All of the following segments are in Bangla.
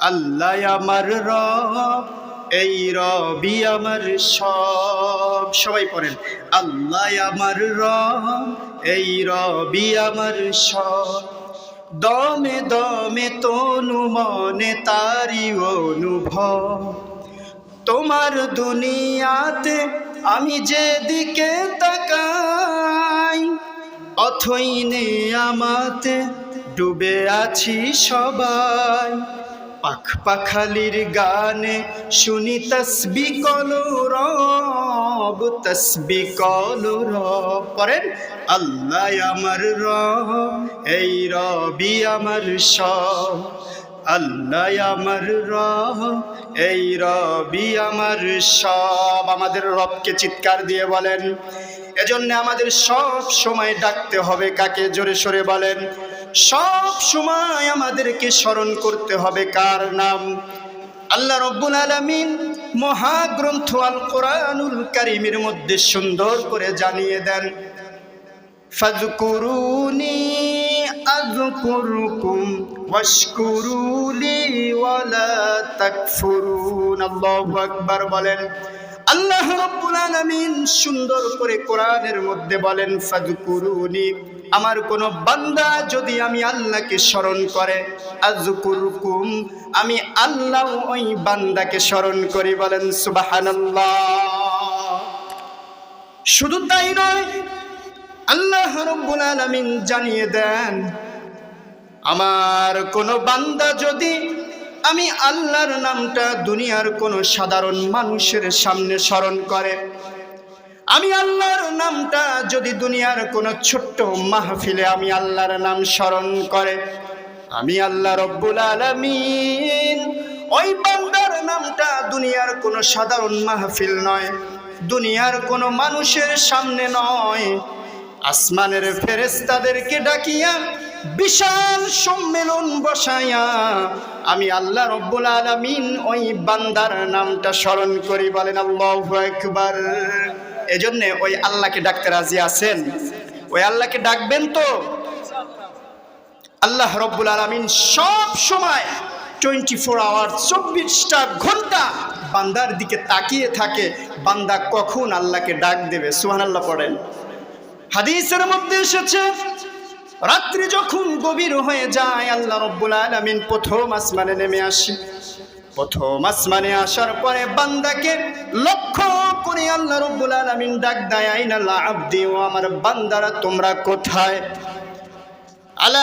আল্লাহ আমার রব, এই রবি আমার সব। সবাই পড়েন, আল্লাহ আমার রব, এই রবি আমার সব। দমে দমে তনু মনে তারি অনুভব। তোমার দুনিয়াতে আমি যেদিকে তাকাই, অথই নে আমাতে ডুবে আছি সবাই। পাখ পাখালির গানে শুনি তসবি কলো রব, তসবি কলো রব। পরেন আল্লাহ আমার রব, এই রবি আমার সব। আল্লাহ আমার রব, এই রবি আমার সব। আমাদের রবকে চিৎকার দিয়ে বলেন। এজন্য আমাদের সব সময় ডাকতে হবে কাকে? জোরে সরে বলেন। সব সময় আমাদেরকে স্মরণ করতে হবে। কার নাম? আল্লাহ রব্বুল আলমিন মহাগ্রন্থ আল কোরআনুল কারিমের মধ্যে সুন্দর করে জানিয়ে দেন ফাজকুরুনি আযকুরুকুম ওয়াশকুরুলি ওয়ালা তাকফুরুন। আল্লাহু আকবার বলেন। আল্লাহ রাব্বুল আলামিন সুন্দর করে কোরআনের মধ্যে বলেন ফাজকুরুনি আমার কোন বান্দা যদি আমি আল্লাহকে স্মরণ করে, আযকুরুকুম, আমি আল্লাহ ওই বান্দাকে স্মরণ করি বলেন সুবহানাল্লাহ। শুধু তাই নয়, আল্লাহ রব্বুল আলামিন জানিয়ে দেন, আমার কোন বান্দা যদি আমি আল্লাহর নামটা দুনিয়ার কোন সাধারণ মানুষের সামনে স্মরণ করে আমি আল্লাহর নামটা যদি দুনিয়ার কোন ছোট্ট মাহফিলে আমি আল্লাহর নাম স্মরণ করে, আমি আল্লাহ রব্বুল আলামিন ওই বান্দার নামটা দুনিয়ার কোন সাধারণ মাহফিল নয়, দুনিয়ার কোন মানুষের সামনে নয়। আসমানের ফেরেস্তাদেরকে ডাকিয়া বিশাল সম্মেলন বসাইয়া আমি আল্লাহ রব্বুল আলামিন ওই বান্দার নামটা স্মরণ করি, বলেন আল্লাহু আকবার। এজন্য ওই আল্লাহকে ডাকতে রাজি আছেন? ওই আল্লাহকে ডাকবেন তো? আল্লাহ রব্বুল আলামিন সব সময় টোয়েন্টি ফোর আওয়ার চব্বিশটা ঘণ্টা বান্দার দিকে তাকিয়ে থাকে। বান্দা কখন আল্লাহকে ডাক দেবে? সুহান আল্লাহ পড়েন। হাদিসের মধ্যে এসেছে, রাত্রি যখন গভীর হয়ে যায়, আল্লাহ রব্বুল আলামিন প্রথম আসমানে নেমে আসে। প্রথম আসমানে আসার পরে বান্দাকে লক্ষ্য আল্লাহ রব্বুল আলামিন ডাক দেয় আব্দি ও আমার বান্দারা, তোমরা কোথায়? আলা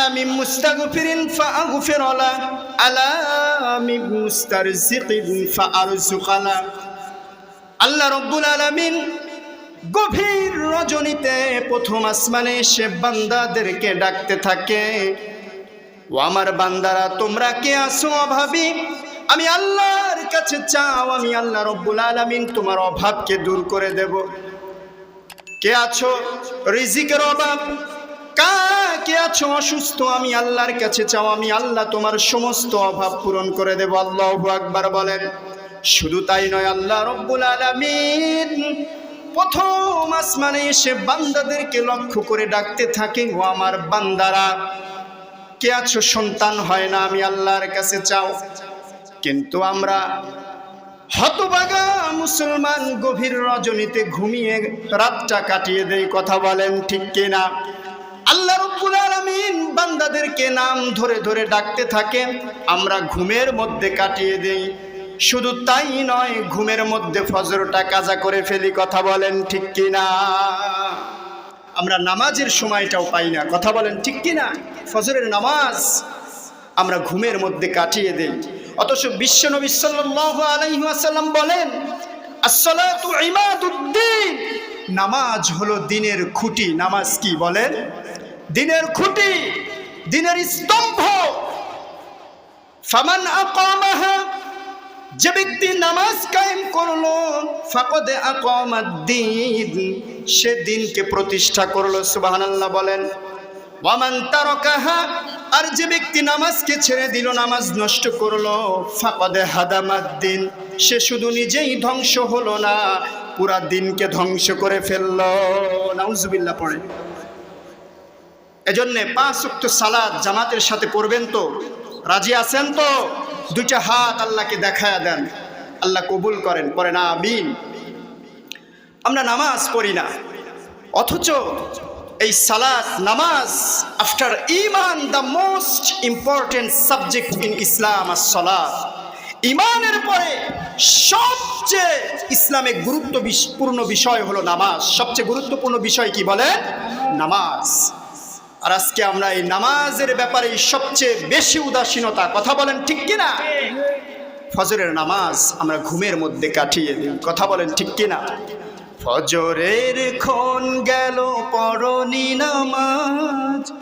আল্লাহ গভীর রজনীতে প্রথম আসমানে সে বান্দাদেরকে ডাকতে থাকে, ও আমার বান্দারা, তোমরা কে আসো অভাবী? আমি আল্লাহর কাছে চাও, আমি আল্লাহ রব্বুল আলামিন তোমার অভাবকে দূর করে দেব। কে আছো? রিজিকের অভাব। কা কে আছো অসুস্থ? আমি আল্লাহর কাছে চাও, আমি আল্লাহ তোমার সমস্ত অভাব পূরণ করে দেব। আল্লাহ আকবার বলেন। শুধু তাই নয়, আল্লাহ রব্বুল আলামিন প্রথম আসমানে এসে বান্দাদেরকে লক্ষ্য করে ডাকতে থাকে, ও আমার বান্দারা। কে আছো? সন্তান হয় না, আমি আল্লাহর কাছে চাও। কিন্তু আমরা হতবাগা মুসলমান গভীর রজনীতে ঘুমিয়ে রাতটা কাটিয়ে দেই কথা বলেন ঠিক কিনা? আল্লাহ রব্বুল আলামিন বান্দাদেরকে নাম ধরে ধরে ডাকতে থাকে, আমরা ঘুমের মধ্যে কাটিয়ে দেই। শুধু তাই নয়, ঘুমের মধ্যে ফজরটা কাজা করে ফেলি, কথা বলেন ঠিক কিনা? আমরা নামাজের সময়টাও পাই না, কথা বলেন ঠিক কিনা? ফজরের নামাজ আমরা ঘুমের মধ্যে কাটিয়ে দেই। অথচ বিশ্বনবী সাল্লাল্লাহু আলাইহি ওয়াসাল্লাম বলেন ইমাদুদ্দিন নামাজ হলো দিনের খুঁটি। নামাজ কি বলেন? দিনের খুঁটি, দিনের স্তম্ভ। ফামান যে ব্যক্তি নামাজ কায়েম করল, ফাকদে আকামাদ্দিন সে দিনকে প্রতিষ্ঠা করল, সুবহানাল্লাহ বলেন। ওয়ামান তারকাহা আর যে ব্যক্তি নামাজকে ছেড়ে দিল, নামাজ নষ্ট করল, ফাকদে হাদামাদ্দিন সে শুধু নিজেই ধ্বংস হলো না, পুরা দিনকে ধ্বংস করে ফেলল। নাউজুবিল্লাহ পড়ে। এজন্যে পাঁচ উক্ত সালাদ জামাতের সাথে পড়বেন তো? রাজি আছেন তো? দুইটা হাত আল্লাহকে দেখায়া দেন। আল্লাহ কবুল করেন পরে না আমিন। আমরা নামাজ পড়ি না, অথচ এই সালাত, নামাজ after Iman the most important subject in Islam আর সালাত. ইমানের পরে সবচেয়ে ইসলামে গুরুত্বপূর্ণ বিষয় হলো নামাজ। সবচেয়ে গুরুত্বপূর্ণ বিষয় কি বলে? নামাজ। আর আজকে আমরা এই নামাজের ব্যাপারে সবচেয়ে বেশি উদাসীনতা কথা বলেন ঠিক কিনা ফজরের নামাজ আমরা ঘুমের মধ্যে কাটিয়ে দিই। কথা বলেন ঠিক কিনা ফজরের ক্ষণ গেল পরনি নামাজ।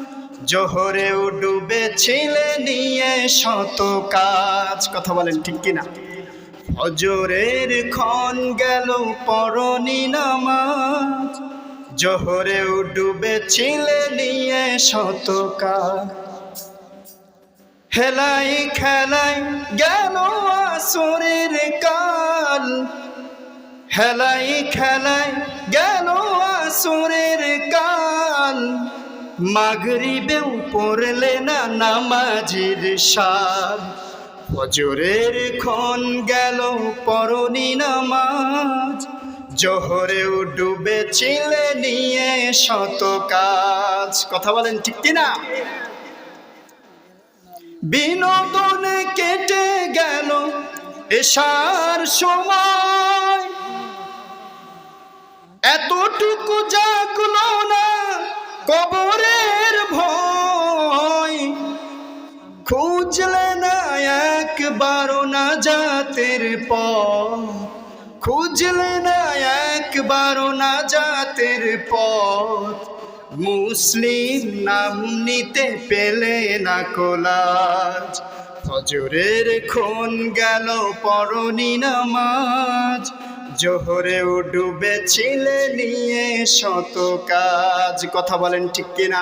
জোহরেও ডুবেছিলে নিয়ে শত কাজ। কথা বলেন ঠিক কিনা? ফজরের ক্ষণ গেল পরনি নামাজ। জোহরেও ডুবেছিলে নিয়ে শত কাজ। হেলাই খেলাই গেল আসরের কাল। হেলাই খেলাই গেল আসরের কাল। মাগরিবেও পড়লে না নামাজির সাল। ফজরের ক্ষণ গেল পরনি নামাজ। জোহরেও ডুবেছিলে নিয়ে শত কাজ। কথা বলেন ঠিক কিনা? বিনোদন কেটে গেল এসার সময়। এতটুকু জাগলো না কবরের ভয়। খুঁজলে না একবারও না জাতের পথ। খুঁজলে না একবারও না জাতের পথ। মুসলিম নাম নিতে পেলে না কোলাজ ফজরের খুন গেল পরনি নামাজ। জোহরেও ডুবেছিলে নিয়ে শত কাজ। কথা বলেন ঠিক কিনা?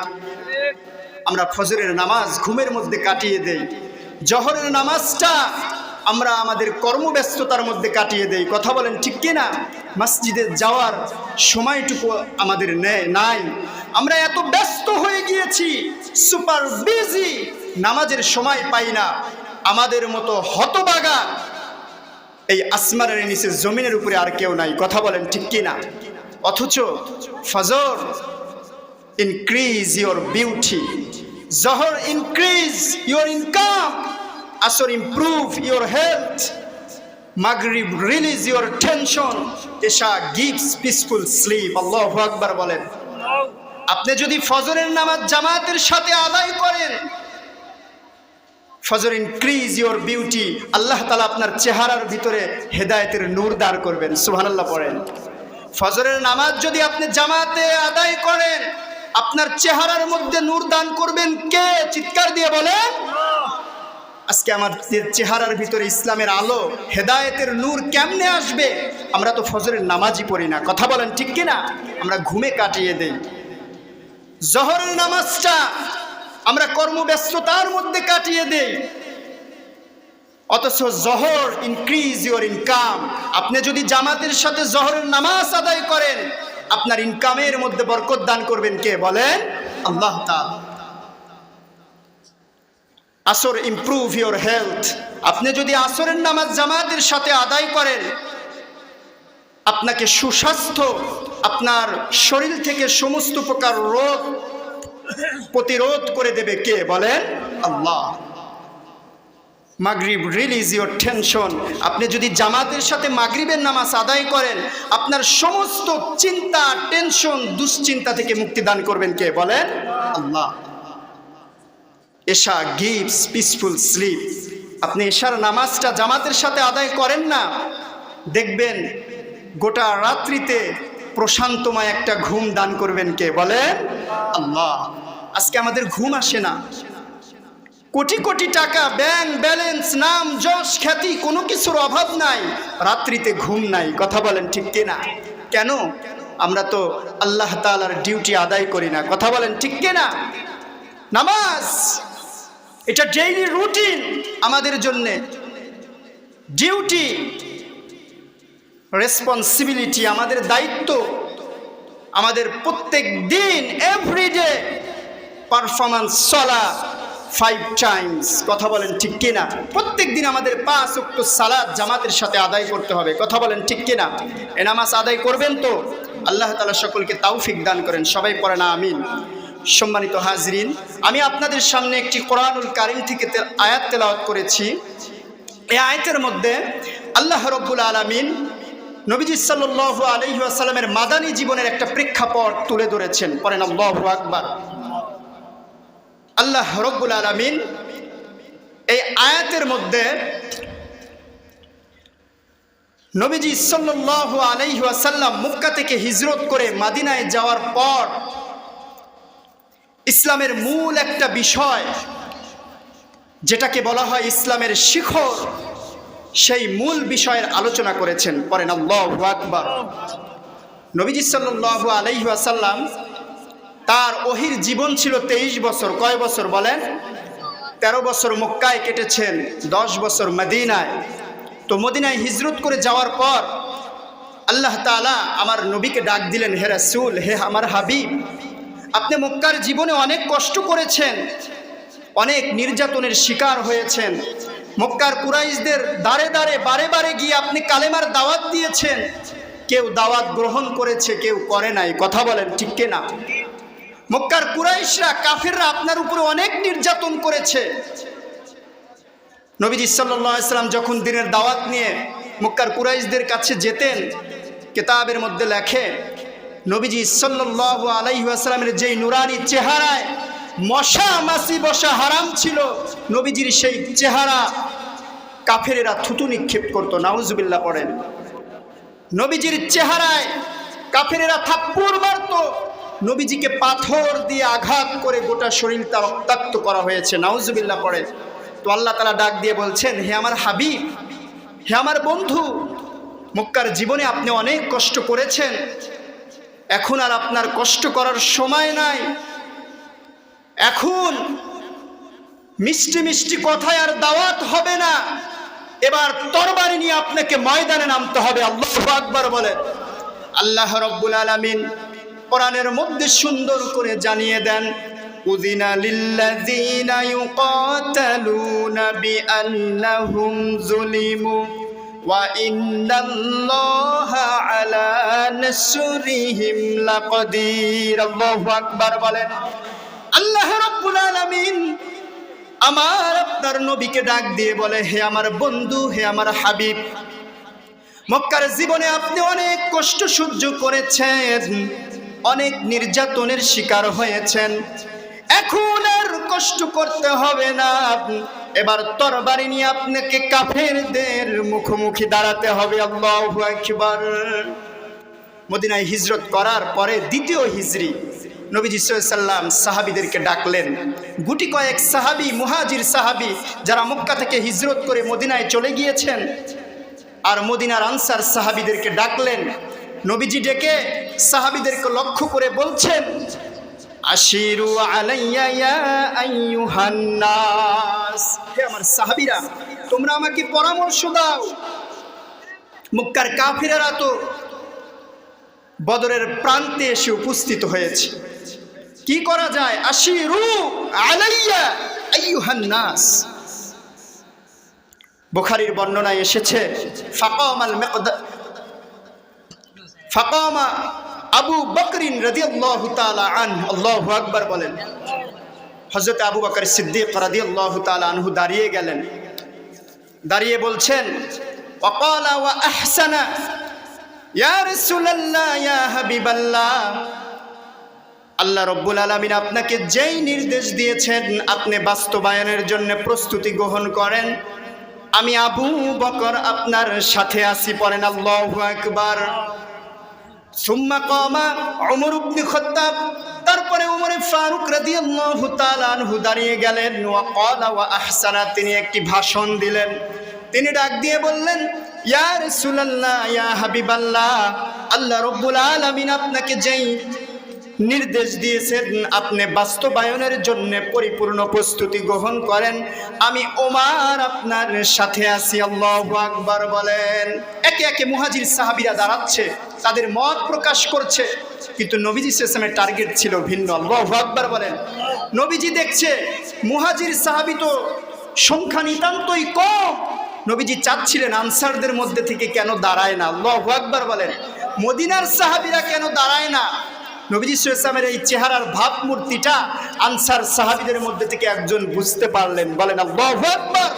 আমরা ফজরের নামাজ ঘুমের মধ্যে কাটিয়ে দেই। জহরের নামাজটা আমরা আমাদের কর্মব্যস্ততার মধ্যে কাটিয়ে দেই। কথা বলেন ঠিক কিনা? মসজিদে যাওয়ার সময়টুকু আমাদের নেয় নাই। আমরা এত ব্যস্ত হয়ে গিয়েছি, সুপার বিজি, নামাজের সময় পাই না। আমাদের মতো হতবাগা এই আসমানের নিচে, জমিনের উপরে আর কেউ নাই। কথা বলেন ঠিক কিনা? অথচ ফজর ইনক্রিজ ইউর বিউটি জহর ইনক্রিজ ইউর ইনকাম আসর ইম্প্রুভ ইউর হেলথ মাগরিব রিলিজ ইউর টেনশন এশা গিভস পিসফুল স্লিপ আল্লাহ আকবার বলেন। আপনি যদি ফজরের নামাজ জামাতের সাথে আদায় করেন ফজর ইনক্রিজ ইউর বিউটি আল্লাহ তালা আপনার চেহারার ভিতরে হেদায়েতের নূর দাঁড় করবেন। সুবহানাল্লাহ পড়েন। ফজরের নামাজ যদি আপনি জামাতে আদায় করেন, আপনার চেহারার মধ্যে নূর দান করবেন কে? চিৎকার দিয়ে বলেন, আজকে আমার চেহারার ভিতরে ইসলামের আলো, হেদায়েতের নূর কেমনে আসবে? আমরা তো ফজরের নামাজই পড়ি না। কথা বলেন ঠিক কিনা? আমরা ঘুমে কাটিয়ে দেই। জহরের নামাজটা আমরা কর্মব্যস্ততার মধ্যে কাটিয়ে দেই। অথচ জহর ইনক্রিজ ইউর ইনকাম আপনি যদি জামাতের সাথে জহরের নামাজ আদায় করেন, আপনার ইনকামের মধ্যে বরকত দান করবেন কে বলেন? আল্লাহ আসর ইমপ্রুভ ইউর হেলথ আপনি যদি আসরের নামাজ জামাতের সাথে আদায় করেন, আপনাকে সুস্বাস্থ্য, আপনার শরীর থেকে সমস্ত প্রকার রোগ প্রতিরোধ করে দেবে কে? বলেন আল্লাহ। মাগরিব রিলিজ ইউর টেনশন আপনি যদি জামাতের সাথে মাগরিবের নামাজ আদায় করেন, আপনার সমস্ত চিন্তা টেনশন দুশ্চিন্তা থেকে মুক্তি দান করবেন কে? বলেন আল্লাহ। এশা গিভস পিসফুল স্লিপ আপনি এশার নামাজটা জামাতের সাথে আদায় করেন না, দেখবেন গোটা রাত্রিতে প্রশান্তময় একটা ঘুম দান করবেন কে? বলেন আল্লাহ। আজকে আমাদের ঘুম আসে না। কোটি কোটি টাকা, ব্যাংক ব্যালেন্স, নাম, যশ, খ্যাতি, কোনো কিছুর অভাব নাই। রাত্রিতে ঘুম নাই, কথা বলেন ঠিক কিনা? কেন? আমরা তো আল্লাহ তালার ডিউটি আদায় করি না, কথা বলেন ঠিক কিনা? নামাজ, এটা ডেইলি রুটিন আমাদের জন্যে। ডিউটি রেসপন্সিবিলিটি আমাদের দায়িত্ব। আমাদের প্রত্যেক দিন এভরিডে পারফরমেন্স চলা ফাইভ টাইমস কথা বলেন ঠিক কিনা? প্রত্যেক দিন আমাদের পাঁচ উক্ত সালাদ জামাতের সাথে আদায় করতে হবে, কথা বলেন ঠিক কিনা? এ নামাজ আদায় করবেন তো? আল্লাহ তালা সকলকে তাওফিক দান করেন, সবাই পড়ে না আমিন। সম্মানিত হাজরিন, আমি আপনাদের সামনে একটি কোরআনুল কারিম থেকে আয়াত তেলাওয়াত করেছি। এই আয়াতের মধ্যে আল্লাহ রব্বুল আলমিন নবীজি সাল্লাহ আলহি মাদানী জীবনের একটা প্রেক্ষাপট তুলে ধরেছেন। পরেন আল্লাহ আকবার। আল্লাহ রব্বুল আলমিন এই আয়াতের মধ্যে নবীজি সাল্লাহ আলহি আসাল্লাম মুক্কা থেকে হিজরত করে মাদিনায় যাওয়ার পর ইসলামের মূল একটা বিষয়, যেটাকে বলা হয় ইসলামের শিখর, সেই মূল বিষয়ের আলোচনা করেছেন। পরেন আল্লাহ আকবর। নবীজি সাল্লাহ আলহি আসাল্লাম তার ওহির জীবন ছিল তেইশ বছর। কয় বছর বলেন? তেরো বছর মক্কায় কেটেছেন, দশ বছর মদিনায়। তো মদিনায় হিজরত করে যাওয়ার পর আল্লাহ তালা আমার নবীকে ডাক দিলেন, হে রাসূল, হে আমার হাবিব, আপনি মক্কার জীবনে অনেক কষ্ট করেছেন, অনেক নির্যাতনের শিকার হয়েছেন। মক্কার কুরাইশদের দাঁড়ে দাঁড়ে বারে বারে গিয়ে আপনি কালেমার দাওয়াত দিয়েছেন। কেউ দাওয়াত গ্রহণ করেছে, কেউ করে নাই। কথা বলেন ঠিক না মক্কার কুরাইশরা, কাফেররা আপনার উপরে অনেক নির্যাতন করেছে। নবীজি সাল্লাম যখন দিনের দাওয়াত নিয়ে মক্কার কুরাইশদের কাছে যেতেন, কেতাবের মধ্যে লেখে, নবীজি সাল্লাহ আলাইসালামের যেই নুরানি চেহারায় মশা মাসি বসা হারাম ছিল, নবীজির সেই চেহারা কাফেরেরা থুতু নিক্ষেপ করতো, নাউজুবিল্লাহ পড়েন। নবীজির চেহারায় কাফেরেরা থাপ্পড় মারতো নবীজিকে পাথর দিয়ে আঘাত করে গোটা শরীরটা রক্তাক্ত করা হয়েছে। নাউজুবিল্লাহ পড়ে। তো আল্লাহ তালা ডাক দিয়ে বলছেন, হে আমার হাবিব, হে আমার বন্ধু, মক্কার জীবনে আপনি অনেক কষ্ট করেছেন। এখন আর আপনার কষ্ট করার সময় নাই। এখন মিষ্টি মিষ্টি কথায় আর দাওয়াত হবে না। এবার তরবারি নিয়ে আপনাকে ময়দানে নামতে হবে। আল্লাহ আকবার বলেন। আল্লাহ রব্বুল আলামিন কোরআনের মধ্যে সুন্দর করে জানিয়ে দেন উদিনা ওয়া ইন্নাল্লাহা বলেন আমার আপনার নবীকে ডাক দিয়ে বলে, হে আমার বন্ধু, হে আমার হাবিব, মক্কার জীবনে আপনি অনেক কষ্ট সহ্য করেছেন। অনেক নির্যাতনের শিকার হয়েছেন। এখন আর কষ্ট করতে হবে না। এবার তরবারি নিয়ে আপনাকে কাফেরদের মুখোমুখি দাঁড়াতে হবে। আল্লাহু আকবার। মদিনায় হিজরত করার পরে দ্বিতীয় হিজরি। নবীজি সাল্লাম সাহাবিদেরকে ডাকলেন। গুটি কয়েক সাহাবি, মুহাজির সাহাবি, যারা মক্কা থেকে হিজরত করে মদিনায় চলে গিয়েছেন, আর মদিনার আনসার সাহাবিদেরকে ডাকলেন নবীজি ডেকে সাহাবিদেরকে লক্ষ্য করে বলছেন আশিরু আলাইয়া ইয়া আইয়ুহান নাস। হে আমার সাহাবীরা, তোমরা আমাকে পরামর্শ দাও। মক্কার কাফিরেরা তো বদরের প্রান্তে এসে উপস্থিত হয়েছে। কি করা যায়? আশিরু আলাইয়া আইয়ুহান নাস। বুখারীর বর্ণনায় এসেছে, ফাকামাল মিকদা ফাকামা আবু বকরিন রাদিয়াল্লাহু তাআলা আন আল্লাহু আকবার বলেন। হযরত আবু বকর সিদ্দিক রাদিয়াল্লাহু তাআলা আনহু দাঁড়িয়ে গেলেন। দাঁড়িয়ে বলছেন, ওয়াকালা ওয়া আহসানা, ইয়া রাসূলুল্লাহ, ইয়া হাবিবাল্লাহ। আল্লাহ রব্বুল আলমিন আপনাকে যেই নির্দেশ দিয়েছেন, আপনি বাস্তবায়নের জন্য প্রস্তুতি গ্রহণ করেন। আমি আবু বকর আপনার সাথে আসি পড়েন আল্লাহু আকবার। সুম্মা কমা অমর উবনি খত্তাব। তারপরে উমরে ফারুক দাঁড়িয়ে গেলেন। ওয়া আহসানা, তিনি একটি ভাষণ দিলেন। তিনি ডাক দিয়ে বললেন ইয়ার সুলাল্লাহ ইয়া হাবিবাল্লাহ, আল্লাহ রব্বুল আলামিন আপনাকে যেই নির্দেশ দিয়েছেন, আপনি বাস্তবায়নের জন্য পরিপূর্ণ প্রস্তুতি গ্রহণ করেন। আমি ওমার আপনার সাথে আছি, আল্লাহ আকবার বলেন। একে একে মুহাজির সাহাবিরা দাঁড়াচ্ছে, তাদের মত প্রকাশ করছে, কিন্তু নবীজি সেসমের টার্গেট ছিল ভিন্ন, আল্লাহ আকবার বলেন। নবীজি দেখছে, মুহাজির সাহাবি তো সংখ্যা নিতান্তই কম। নবীজি চাচ্ছিলেন আনসারদের মধ্যে থেকে কেন দাঁড়ায় না, আল্লাহ আকবার বলেন। মদিনার সাহাবিরা কেন দাঁড়ায় না? নবীজি ইসলামের এই চেহারার ভাবমূর্তিটা আনসার সাহাবিদের মধ্যে থেকে একজন বুঝতে পারলেন বলেন আল্লাহ আকবার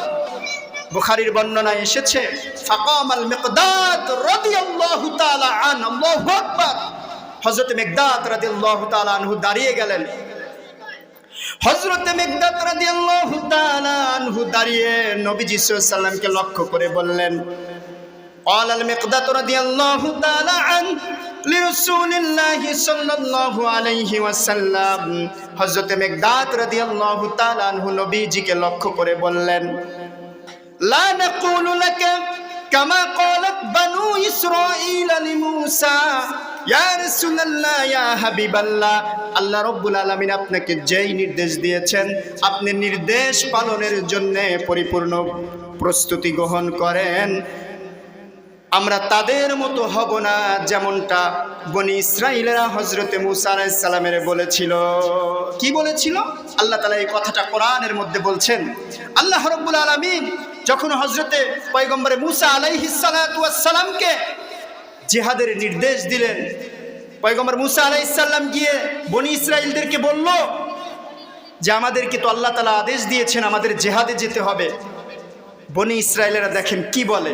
বুখারীর বর্ণনায় এসেছে ফাকাম আল মিকদাদ রাদিয়াল্লাহু তাআলা আন আল্লাহু আকবার হযরত মিকদাদ রাদিয়াল্লাহু তাআলা আনহু দাঁড়িয়ে গেলেন হযরত মিকদাদ রাদিয়াল্লাহু তাআলা আনহু দাঁড়িয়ে নবীজি সাল্লাল্লাহু আলাইহি সাল্লামকে লক্ষ্য করে বললেন قال المقداد رضي الله تعالى عنه لرسول الله صلى الله عليه وسلم হযরত মিকদাদ রাদিয়াল্লাহু তাআলা আনহু নবীজিকে লক্ষ্য করে বললেন لا نقول لك كما قالت بنو إسرائيل لموسى يا رسول الله يا حبيب الله আল্লাহ রব্বুল আলমিন আপনাকে যেই নির্দেশ দিয়েছেন আপনি নির্দেশ পালনের জন্য পরিপূর্ণ প্রস্তুতি গ্রহণ করেন আমরা তাদের মতো হব না যেমনটা বনি ইসরাইলেরা হজরতে মুসা আলাইসাল্লামের বলেছিল। কি বলেছিল? আল্লাহ তালা এই কথাটা কোরআনের মধ্যে বলছেন। আল্লাহ রব্বুল আলমিন যখন হজরতে পয়গম্বরে মুসা আলাইহিসালামকে জেহাদের নির্দেশ দিলেন, পয়গম্বর মুসা আলাইসাল্লাম গিয়ে বনি ইসরাইলদেরকে বলল যে, আমাদেরকে তো আল্লাহ তালা আদেশ দিয়েছেন আমাদের জেহাদে যেতে হবে। বনি ইসরায়েলেরা দেখেন কি বলে।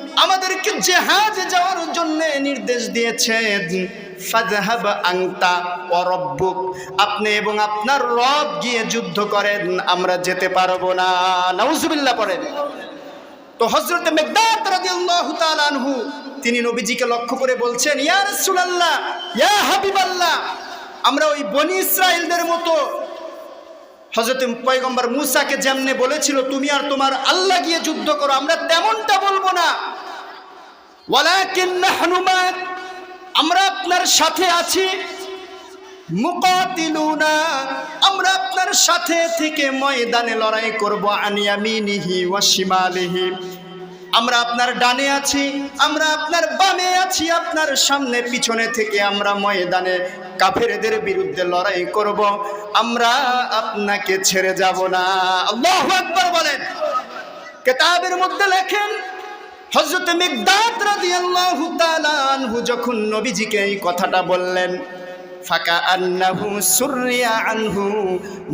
আমাদেরকে জেহাদে যাওয়ার জন্য নির্দেশ দিয়েছেন। ফাজহাব আংতা ও রব্বুক। আপনি এবং আপনার রব গিয়ে যুদ্ধ করেন, আমরা যেতে পারব না। নাউজুবিল্লাহ পড়েন। তো হজরত মেঘদাত রাদিয়াল্লাহু তাআলা আনহু, তিনি নবীজিকে লক্ষ্য করে বলছেন, ইয়া রাসূলুল্লাহ, ইয়া হাবিবাল্লাহ, আমরা ওই বনি ইসরায়েলদের মতো হজরত পয়গম্বর মুসাকে যেমনে বলেছিল, তুমি আর তোমার আল্লাহ গিয়ে যুদ্ধ করো, আমরা তেমনটা বলব না। নাহনু আমরা আপনার সাথে আছি। মুকাতিলুনা, আমরা আপনার সাথে থেকে ময়দানে লড়াই করব আনিয়ামিনিহি ওয়া শিমালিহি। আমরা আপনার ডানে আছি, আমরা আপনার বামে আছি, আপনার সামনে পিছনে থেকে আমরা ময়দানে কাফেরদের বিরুদ্ধে লড়াই করব। আমরা আপনাকে ছেড়ে যাব না। আল্লাহু আকবার বলেন। কেতাবের মধ্যে লেখেন, হযরত মিকদাদ রাদিয়াল্লাহু তাআলা আনহু যখন নবীজিকে এই কথাটা বললেন ফাকা আন্নাহু সুরিয়া আনহু।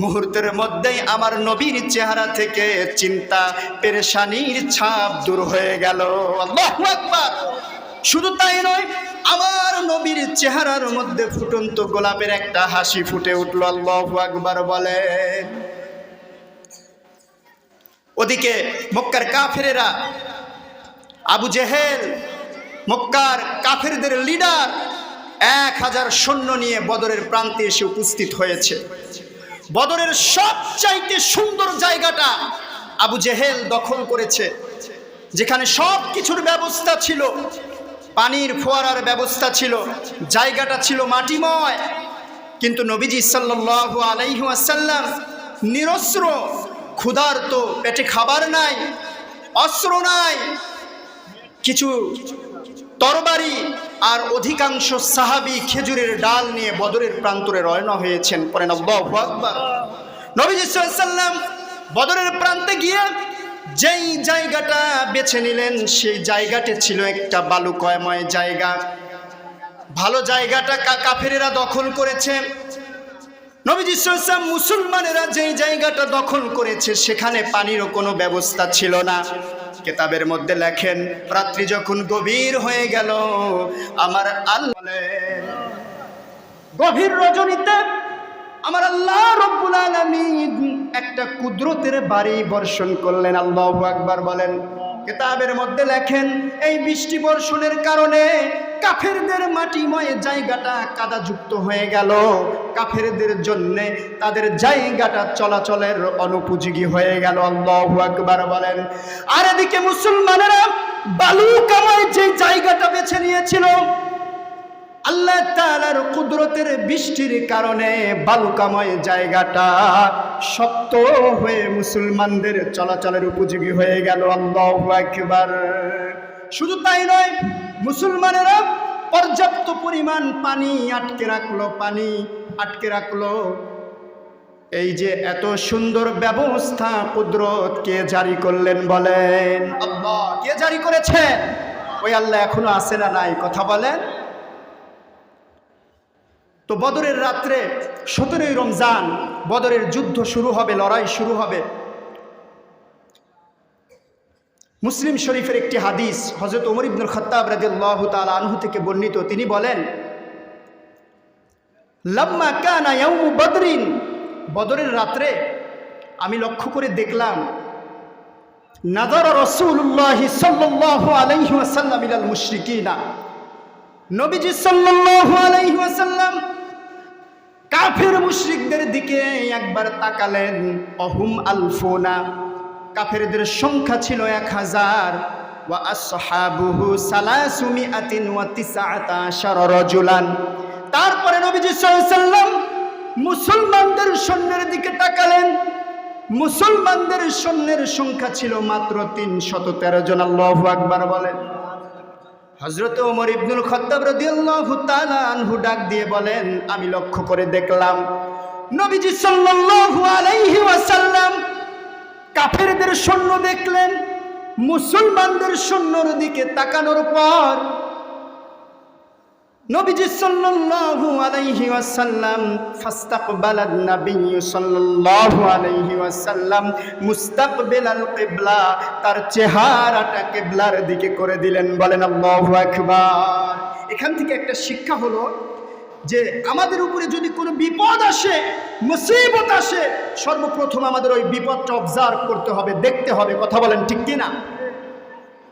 মুহূর্তের মধ্যেই আমার নবীর চেহারা থেকে চিন্তা, পেরেশানির ছাপ দূর হয়ে গেল। শুধু তাই নয়, আমার নবীর চেহারার মধ্যে ফুটন্ত গোলাপের একটা হাসি ফুটে উঠল। আল্লাহু আকবার বলে ওদিকে মক্কার কাফেরেরা, আবু জেহেল, মক্কার কাফেরদের লিডার এক হাজার সৈন্য নিয়ে বদরের প্রান্তে এসে উপস্থিত হয়েছে। বদরের সবচাইতে সুন্দর জায়গাটা আবু জেহেল দখল করেছে। যেখানে সব কিছুর ব্যবস্থা ছিল। পানির ফোয়ারার ব্যবস্থা ছিল। জায়গাটা ছিল মাটিময়। কিন্তু নবীজি সাল্লাল্লাহু আলাইহি ওয়াসাল্লাম নিরস্ত্র, ক্ষুধার্ত, পেটে খাবার নাই, অস্ত্র নাই, কিছু তরবারি আর অধিকাংশ সাহাবি খেজুরের ডাল নিয়ে বদরের প্রান্তরে রয়না হয়েছেন। পরেন আল্লাহু আকবার। নবীজি সাল্লাম বদরের প্রান্তে গিয়ে যেই জায়গাটা বেছে নিলেন, সেই জায়গাটি ছিল একটা বালুকয়ময় জায়গা। ভালো জায়গাটা কাফেরেরা দখল করেছে। নবীজি সাল্লাম মুসলমানেরা যেই জায়গাটা দখল করেছে, সেখানে পানিরও কোনো ব্যবস্থা ছিল না। কেতাবের মধ্যে লেখেন, রাত্রি যখন গভীর হয়ে গেল, আমার আল্লাহ গভীর রজনীতে আমার আল্লাহ রব্বুল আলামিন একটা কুদরতের বাড়ি বর্ষণ করলেন। আল্লাহু আকবার বলেন। কেতাবের মধ্যে লেখেন, এই বৃষ্টি বর্ষণের কারণে কাফেরদের মাটিময় জায়গাটা কাদাযুক্ত হয়ে গেল। কাফেরদের জন্যে তাদের জায়গাটা চলাচলের অনুপযোগী হয়ে গেল। আল্লাহু আকবার বলেন। আর এদিকে মুসলমানেরা বালু বালুকাময় যে জায়গাটা বেছে নিয়েছিল, আল্লাহ তাআলার কুদরতের বৃষ্টির কারণে বালুকাময় জায়গাটা শক্ত হয়ে মুসলমানদের চলাচলের উপযোগী হয়ে গেল। আল্লাহু আকবার। শুধু তাই নয়, মুসলমানেরা পর্যাপ্ত পরিমাণ পানি আটকে রাখল। পানি আটকে রাখল। এই যে এত সুন্দর ব্যবস্থা কুদরত কে জারি করলেন বলেন। আল্লাহ, কে জারি করেছেন ওই আল্লাহ এখনও আছে না নাই, কথা বলেন। তো বদরের রাত্রে সতেরোই রমজান, বদরের যুদ্ধ শুরু হবে, লড়াই শুরু হবে। মুসলিম শরীফের একটি হাদিস হজরত ওমর ইবনুল খত্তাব রাদিয়াল্লাহু তাআলা আনহু থেকে বর্ণিত। তিনি বলেন লাম্মা কানা ইয়াউমু বদরিন। বদরের রাত্রে আমি লক্ষ্য করে দেখলাম নাজার রসুল্লাহ সাল্লাল্লাহু আলাইহি ওয়াসাল্লাম ইলাল মুশরিকিনা। নবীজি সাল্লাল্লাহু আলাইহি ওয়াসাল্লাম কাফের মুশরিকদের দিকে একবার তাকালেন, অহুম আলফোনা। কাফেরদের সংখ্যা ছিল এক হাজার। ওয়া আসহাবুহু সালাসুমিআতিন ওয়া তিসআতা আশারা রাজুলান। তারপরে নবীজি আলাইহি মুসলমানদের সৈন্যের দিকে তাকালেন। মুসলমানদের সৈন্যের সংখ্যা ছিল মাত্র তিনশত তেরো জন, আল্লাহু আকবার বলেন। হজরত ওমর ইবনুল খত্তাব রাদিয়াল্লাহু তাআলা আনহু ডাক দিয়ে বলেন, আমি লক্ষ্য করে দেখলাম, নবীজি সাল্লাল্লাহু আলাইহি ওয়াসাল্লাম কাফেরদের সৈন্য দেখলেন। মুসলমানদের সৈন্যর দিকে তাকানোর পর নবীজি সাল্লাল্লাহু আলাইহি ওয়াসাল্লাম ফাস্তাকবালান নবী সাল্লাল্লাহু আলাইহি ওয়াসাল্লাম মুস্তাকবিলাল কিবলা, তার চেহারাটা কিবলার দিকে করে দিলেন, বলেন আল্লাহু আকবার। এখান থেকে একটা শিক্ষা হলো যে আমাদের উপরে যদি কোনো বিপদ আসে, মুসিবত আসে, সর্বপ্রথম আমাদের ওই বিপদটা অবজার্ভ করতে হবে, দেখতে হবে, কথা বলেন ঠিক কিনা?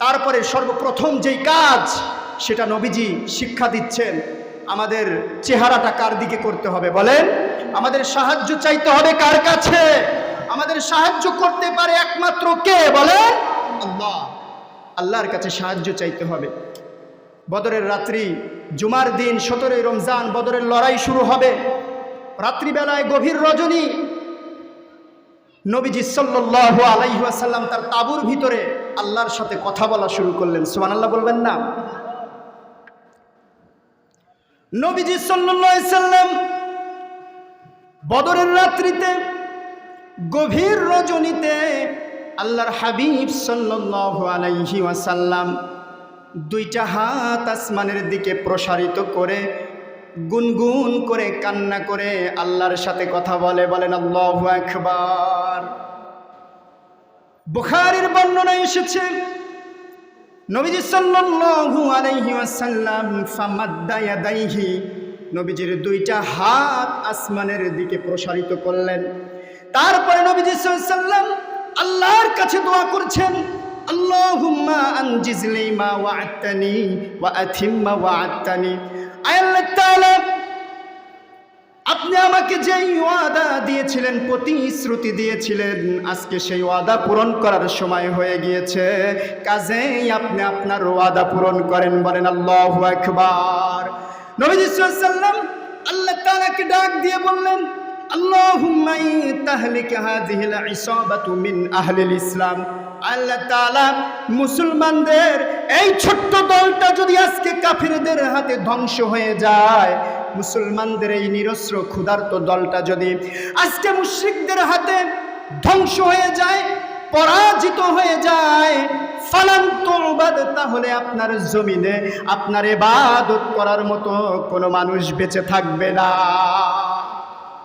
তারপরে সর্বপ্রথম যেই কাজ সেটা নবীজি শিক্ষা দিচ্ছেন। আমাদের চেহারাটা কার দিকে করতে হবে বলেন? আমাদের সাহায্য চাইতে হবে কার কাছে? আমাদের সাহায্য করতে পারে একমাত্র কে বলেন? আল্লাহ। আল্লাহর কাছে সাহায্য চাইতে হবে। বদরের রাত্রি, জুমার দিন, সতেরোই রমজান, বদরের লড়াই শুরু হবে। রাত্রিবেলায় গভীর রজনী। নবীজি সাল্লাল্লাহু আলাইহি ওয়াসাল্লাম তার তাবুর ভিতরে আল্লাহর সাথে কথা বলা শুরু করলেন। সুবহানাল্লাহ বলবেন না? নবীজি সাল্লাম বদরের রাত্রিতে গভীর রজনীতে আল্লাহর হাবিব আলাইহি ওয়াসাল্লাম দুইটা হাত আসমানের দিকে প্রসারিত করে গুনগুন করে কান্না করে আল্লাহর সাথে কথা বলে, বলেন, আল্লাহু আকবার। বুখারীর বর্ণনা এসেছে নবীজি সাল্লাল্লাহু আলাইহি ওয়াসাল্লাম, ফামাদ্দা ইয়াদাইহি, নবীজির দুইটা হাত আসমানের দিকে প্রসারিত করলেন। তারপরে নবীজি আলাইহি আল্লাহর কাছে দোয়া করছেন, আল্লাহুম্মা আনজিজলি মা ওয়াআতানি ওয়া আতিম্মা ওয়াআতানি আল্লাহ তাআলা আপনি আমাকে যেই ওয়াদা দিয়েছিলেন, প্রতিশ্রুতি দিয়েছিলেন, আজকে সেই ওয়াদা পূরণ করার সময় হয়ে গিয়েছে। কাজেই আপনি আপনার ওয়াদা পূরণ করেন, বলেন আল্লাহ আকবার। নবীজি সাল্লাম আল্লাহ তাআলাকে ডাক দিয়ে বললেন ইসলাম। আল্লাহ তাআলা মুসলমানদের এই ছোট্ট দলটা যদি আজকে কাফিরদের হাতে ধ্বংস হয়ে যায় মুসলমানদের এই নিরস্ত্র ক্ষুধার্ত দলটা যদি আজকে মুশরিকদের হাতে ধ্বংস হয়ে যায়, পরাজিত হয়ে যায় ফালান্তবাদ তাহলে আপনার জমিনে, আপনার এবাদত করার মতো কোনো মানুষ বেঁচে থাকবে না।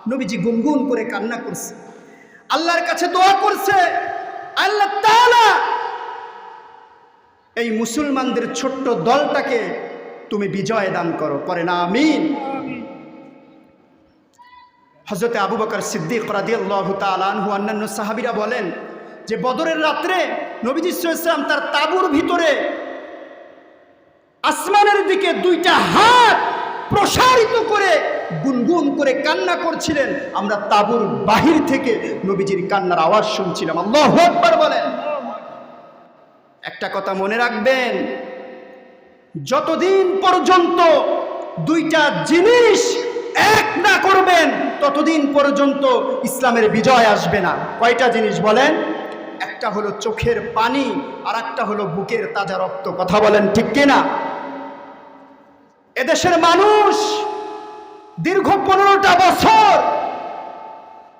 নবীজি গুনগুন করে কান্না করছে। আল্লাহর কাছে দোয়া করছে, আল্লাহ এই মুসলমানদের ছোট্ট দলটাকে তুমি বিজয় দান করো, পরে না, আমিন। হজরতে আবু বকর সিদ্দিক রাদিয়াল্লাহ অন্যান্য সাহাবিরা বলেন যে বদরের রাত্রে নবীজি ইসলাম তার তাবুর ভিতরে আসমানের দিকে দুইটা হাত প্রসারিত করে গুনগুন করে কান্না করছিলেন। আমরা তাবুর বাহির থেকে নবীজির কান্নার আওয়াজ শুনছিলাম। আল্লাহ একবার বলেন। একটা কথা মনে রাখবেন, যতদিন পর্যন্ত দুইটা জিনিস এক না করবেন ততদিন পর্যন্ত ইসলামের বিজয় আসবে না। কয়টা জিনিস বলেন? একটা হলো চোখের পানি আর একটা হলো বুকের তাজা রক্ত। কথা বলেন ঠিক কিনা? এদেশের মানুষ দীর্ঘ পনেরোটা বছর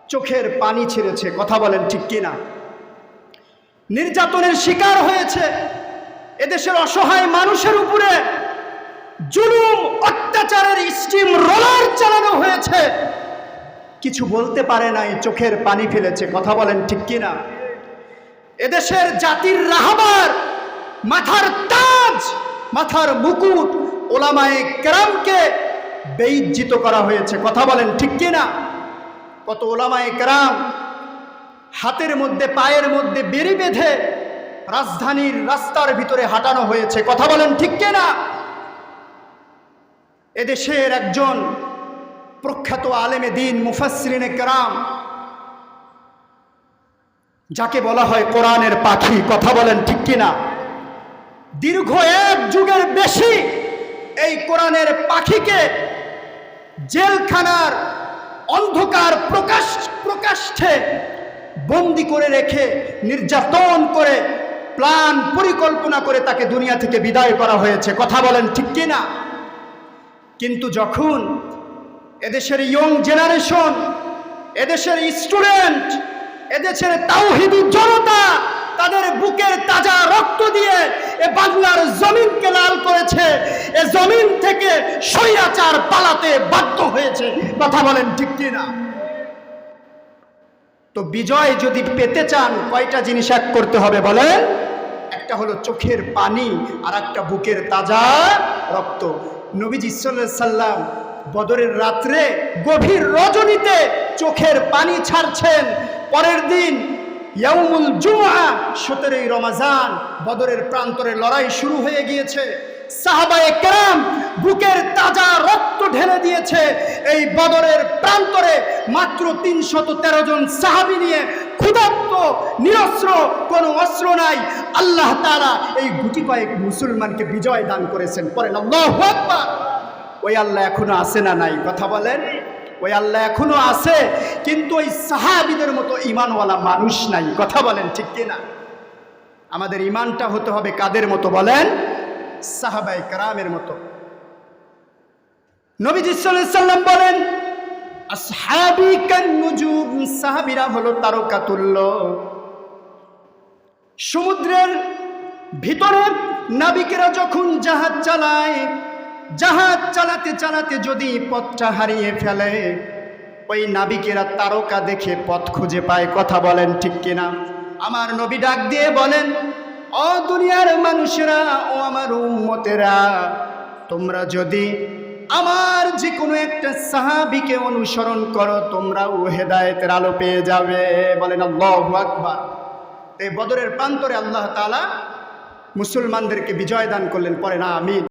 চোখের পানি ছেড়েছে। কথা বলেন ঠিক কিনা? নির্যাতনের শিকার হয়েছে। এদেশের অসহায় মানুষের উপরে জুলুম, অত্যাচারের স্টিম রোলার চালানো হয়েছে। কিছু বলতে পারে নাই, চোখের পানি ফেলেছে। কথা বলেন ঠিক কিনা? এদেশের জাতির রাহাবার, মাথার তাজ, মাথার মুকুট ওলামায়ে কেরামকে বেইজ্জিত করা হয়েছে। কথা বলেন ঠিক কিনা? কত ওলামায়ে কেরাম হাতের মধ্যে, পায়ের মধ্যে বেরি বেঁধে রাজধানীর রাস্তার ভিতরে হাঁটানো হয়েছে। কথা বলেন ঠিক কিনা? এদেশের একজন প্রখ্যাত আলেমে দিন মুফাসরিনে কেরাম, যাকে বলা হয় কোরআনের পাখি, কথা বলেন ঠিক কিনা? দীর্ঘ এক যুগের বেশি এই কোরআনের পাখিকে জেলখানার অন্ধকার প্রকাশ, প্রকাশ্যে বন্দি করে রেখে, নির্যাতন করে প্ল্যান পরিকল্পনা করে তাকে দুনিয়া থেকে বিদায় করা হয়েছে। কথা বলেন ঠিক কিনা? কিন্তু যখন এদেশের ইয়ং জেনারেশন এদেশের স্টুডেন্ট এদেশের তাওহিদি জনতা, তাদের বুকের তাজা রক্ত দিয়ে এ বাংলার জমিনকে লাল করেছে। এ জমিন থেকে স্বৈরাচার পালাতে বাধ্য হয়েছে। কথা বলেন ঠিক কিনা? তো বিজয় যদি পেতে চান, কয়টা জিনিস এক করতে হবে বলেন? একটা হলো চোখের পানি আর একটা বুকের তাজা রক্ত। নবীজি সাল্লাল্লাহু সাল্লাম বদরের রাত্রে গভীর রজনীতে চোখের পানি ছাড়ছেন। পরের দিন ইয়াউমুল জুমআ, সতেরোই রমাজান, বদরের প্রান্তরে লড়াই শুরু হয়ে গিয়েছে। সাহাবায়ে কেরাম বুকের তাজা রক্ত ঢেলে দিয়েছে। এই বদরের প্রান্তরে মাত্র তিনশত তেরো জন সাহাবি নিয়ে ক্ষুধার্ত, নিরস্ত্র, কোনো অস্ত্র নাই। আল্লাহ তারা এই গুটি কয়েক মুসলমানকে বিজয় দান করেছেন। পরেন আল্লাহু ওই আল্লাহ এখনও আছে না নাই? কথা বলেন। ওই আল্লাহ এখনও আছে, কিন্তু ওই সাহাবিদের মতো ইমানওয়ালা মানুষ নাই। কথা বলেন, ঠিক কিনা? আমাদের ইমানটা হতে হবে কাদের মতো বলেন? সাহাবাই কারামের মতো। নবীজি সাল্লাম বলেন সাহাবীরা হলো তারকা তুল্য সমুদ্রের ভিতরে নাবিকেরা যখন জাহাজ চালায় জাহাজ চালাতে চালাতে যদি পথটা হারিয়ে ফেলে, ওই নাবিকেরা তারকা দেখে পথ খুঁজে পায়, কথা বলেন ঠিক কিনা? আমার নবী ডাক দিয়ে বলেন, ও দুনিয়ার মানুষেরা, ও আমার উম্মতেরা, তোমরা যদি আমার যে কোনো একটা সাহাবিকে অনুসরণ করো, তোমরাও হেদায়েতের আলো পেয়ে যাবে। বলেন আল্লাহু আকবার। এই বদরের প্রান্তরে আল্লাহ তালা মুসলমানদেরকে বিজয় দান করলেন পরে না আমিন।